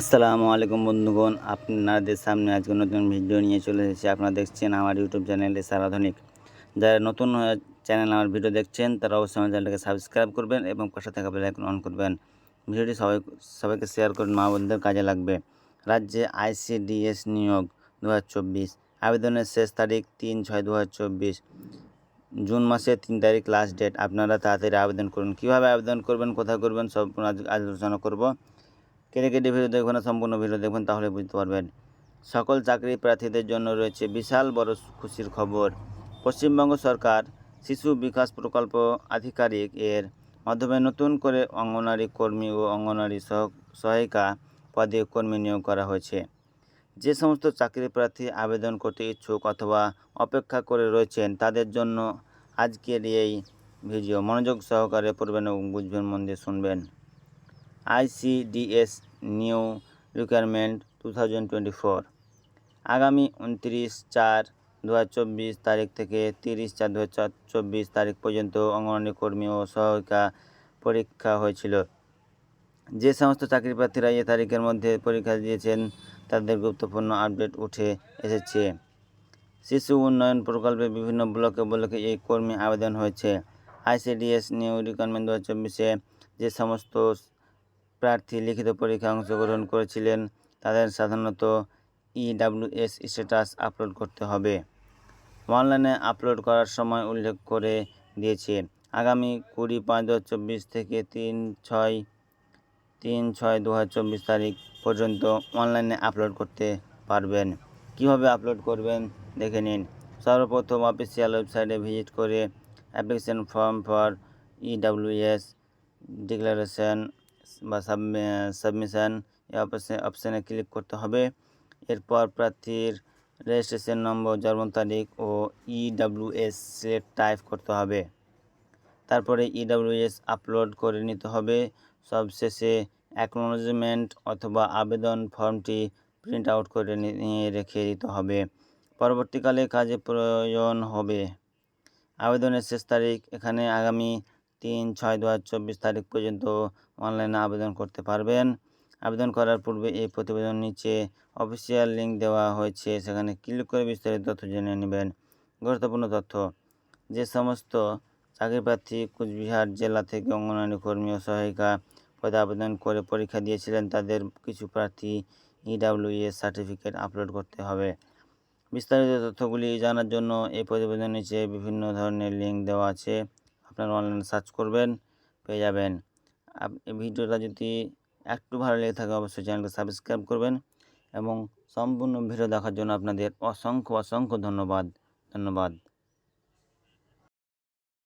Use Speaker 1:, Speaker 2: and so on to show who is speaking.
Speaker 1: আসসালামু আলাইকুম বন্ধুগণ, আপনাদের সামনে আজকে নতুন ভিডিও নিয়ে চলে এসেছি। আপনারা দেখছেন আমার ইউটিউব চ্যানেল আধুনিক যারা নতুন চ্যানেল আমার ভিডিও দেখছেন, তারা অবশ্যই আমার চ্যানেলটাকে সাবস্ক্রাইব করবেন এবং পাশে থাকা বেল আইকন অন করবেন। ভিডিওটি সবাই, সবাইকে শেয়ার করুন, মা বোনদের কাজে লাগবে। রাজ্যে আইসিডিএস নিয়োগ দু হাজার চব্বিশ। আবেদনের শেষ তারিখ তিন ছয় দু জুন মাসের তিন তারিখ লাস্ট ডেট আপনারা তাড়াতাড়ি আবেদন করুন। কীভাবে আবেদন করবেন, কোথায় করবেন, সব আজ আলোচনা করব। কেটে কেটে ভিডিও দেখবেন সম্পূর্ণ ভিডিও দেখবেন, তাহলে বুঝতে পারবেন। সকল চাকরি প্রার্থীদের জন্য রয়েছে বিশাল বড় খুশির খবর। পশ্চিমবঙ্গ সরকার শিশু বিকাশ প্রকল্প আধিকারিক এর মাধ্যমে নতুন করে অঙ্গনারী কর্মী ও অঙ্গনারী সহ, সহায়িকা পদে কর্মী নিয়োগ করা হয়েছে। যে সমস্ত চাকরি প্রার্থী আবেদন করতে ইচ্ছুক অথবা অপেক্ষা করে রয়েছেন, তাদের জন্য আজকের এই ভিডিও। মনোযোগ সহকারে পড়বেন এবং বুঝবেন, মন দিয়ে শুনবেন। ICDS new requirement two thousand twenty four. আগামী উনত্রিশ চার দু তারিখ থেকে তিরিশ চার দু চব্বিশ তারিখ পর্যন্ত অঙ্গনওয়াড়ি কর্মী ও সহায়িকা পরীক্ষা হয়েছিল। যে সমস্ত চাকরি প্রার্থীরা এ তারিখের মধ্যে পরীক্ষা দিয়েছেন, তাদের গুরুত্বপূর্ণ আপডেট উঠে এসেছে। শিশু উন্নয়ন প্রকল্পে বিভিন্ন ব্লকে ব্লকে এই কর্মী আবেদন হয়েছে। আইসিডিএস নিউ রিকোয়ারমেন্ট দু যে সমস্ত প্রার্থী লিখিত পরীক্ষায় অংশগ্রহণ করেছিলেন। তাদের সাধারণত ইডাব্লিউএস স্ট্যাটাস আপলোড করতে হবে। অনলাইনে আপলোড করার সময় উল্লেখ করে দিয়েছে, আগামী কুড়ি পাঁচ দু চব্বিশ থেকে তিন ছয় তিন ছয় দু চব্বিশ তারিখ পর্যন্ত অনলাইনে আপলোড করতে পারবেন। কীভাবে আপলোড করবেন দেখে নিন। সর্বপ্রথম অফিসিয়াল ওয়েবসাইটে ভিজিট করে application form for EWS declaration বা সাবমিশন এই অপশানে ক্লিক করতে হবে। এরপর প্রার্থীর রেজিস্ট্রেশন নম্বর জন্ম তারিখ ও ইডাব্লিউএস সিলেক্ট টাইপ করতে হবে। তারপরে ইডাব্লিউএস আপলোড করে নিতে হবে। সবশেষে অ্যাকনোলজমেন্ট অথবা আবেদন ফর্মটি প্রিন্ট আউট করে নিয়ে রেখে দিতে হবে। পরবর্তীকালে কাজে প্রয়োজন হবে। আবেদনের শেষ তারিখ এখানে আগামী তিন, ছয়, দু চব্বিশ তারিখ পর্যন্ত অনলাইনে আবেদন করতে পারবেন। আবেদন করার পূর্বে এই প্রতিবেদন নিচে অফিসিয়াল লিঙ্ক দেওয়া হয়েছে, সেখানে ক্লিক করে বিস্তারিত তথ্য জেনে নেবেন। গুরুত্বপূর্ণ তথ্য, যে সমস্ত চাকরি প্রার্থী কুচবিহার জেলা থেকে অঙ্গনওয়াড়ি কর্মী ও সহায়িকা পদে আবেদন করে পরীক্ষা দিয়েছিলেন, তাদের কিছু প্রার্থী ইডাব্লিউএস সার্টিফিকেট আপলোড করতে হবে। বিস্তারিত তথ্যগুলি জানার জন্য এই প্রতিবেদন নিচে বিভিন্ন ধরনের লিঙ্ক দেওয়া আছে। আপনারা অনলাইনে সার্চ করবেন, পেয়ে যাবেন। ভিডিওটা যদি একটু ভালো লেগে থাকে, অবশ্যই চ্যানেলটা সাবস্ক্রাইব করবেন এবং সম্পূর্ণ ভিডিও দেখার জন্য আপনাদের অসংখ্য অসংখ্য ধন্যবাদ। ধন্যবাদ।